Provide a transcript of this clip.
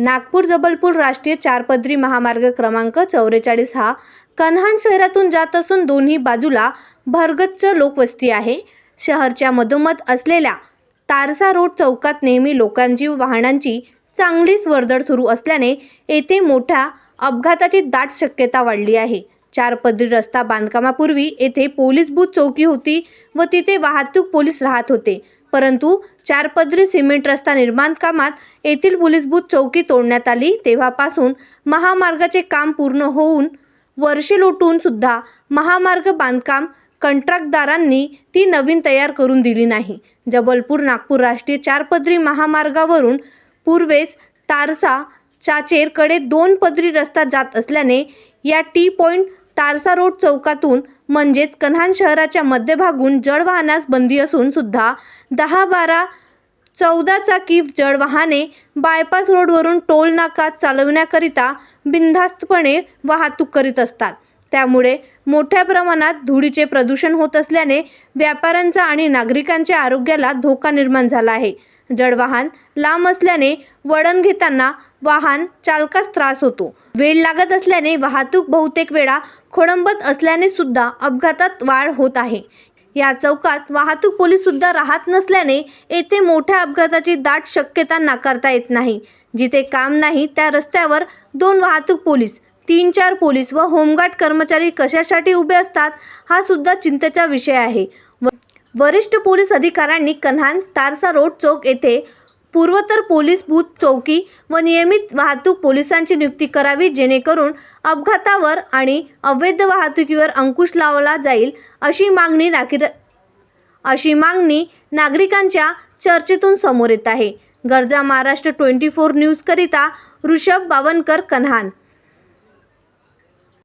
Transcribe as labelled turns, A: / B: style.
A: नागपूर जबलपूर राष्ट्रीय चारपदरी महामार्ग क्रमांक चौवेचाळीस हा कन्हान शहरातून जात असून दोन्ही बाजूला भरगच्च लोकवस्ती आहे. शहरच्या मधोमध असलेल्या तारसा रोड चौकात नेहमी लोकांची वाहनांची चांगलीच वर्दळ सुरू असल्याने येथे मोठ्या अपघाताची दाट शक्यता वाढली आहे. चार पदरी रस्ता बांधकामापूर्वी येथे पोलीस बूथ चौकी होती व तिथे वाहतूक पोलीस राहत होते. परंतु चार पदरी सिमेंट रस्ता निर्माण कामात येथील पोलीस चौकी तोडण्यात आली. तेव्हापासून महामार्गाचे काम पूर्ण होऊन वर्षे लोटून सुद्धा महामार्ग बांधकाम कंत्राटदारांनी ती नवीन तयार करून दिली नाही. जबलपूर नागपूर राष्ट्रीय चारपदरी महामार्गावरून पूर्वेस तारसा चाचेरकडे दोन पदरी रस्ता जात असल्याने या टी पॉईंट तारसा रोड चौकातून म्हणजेच कन्हान शहराच्या मध्यभागून जड वाहनास बंदी असून सुद्धा दहा बारा चौदा चाकी जड वाहने बायपास रोडवरून टोल नाका चालवण्याकरिता बिनधास्तपणे वाहतूक करीत असतात. त्यामुळे मोठ्या प्रमाणात धुळीचे प्रदूषण होत असल्याने व्यापाऱ्यांचा आणि नागरिकांच्या आरोग्याला धोका निर्माण झाला आहे. जडवाहन लांब असल्याने वळण घेताना वाहन चालकास त्रास होतो. वेळ लागत असल्याने वाहतूक बहुतेक वेळा खोळंबत असल्याने सुद्धा अपघातात वाढ होत आहे. या चौकात वाहतूक पोलीस सुद्धा राहत नसल्याने येथे मोठ्या अपघाताची दाट शक्यता नाकारता येत नाही. जिथे काम नाही त्या रस्त्यावर दोन वाहतूक पोलीस तीन चार पोलीस व होमगार्ड कर्मचारी कशासाठी उभे असतात हा सुद्धा चिंतेचा विषय आहे. व वरिष्ठ पोलीस अधिकाऱ्यांनी कन्हान तारसा रोड चौक येथे पूर्वतर पोलीस बूथ चौकी व नियमित वाहतूक पोलिसांची नियुक्ती करावी जेणेकरून अपघातावर आणि अवैध वाहतुकीवर अंकुश लावला जाईल अशी मागणी नागरिक अशी मागणी नागरिकांच्या चर्चेतून समोर येत आहे. गरजा महाराष्ट्र ट्वेंटी फोर न्यूजकरिता ऋषभ बावनकर कन्हान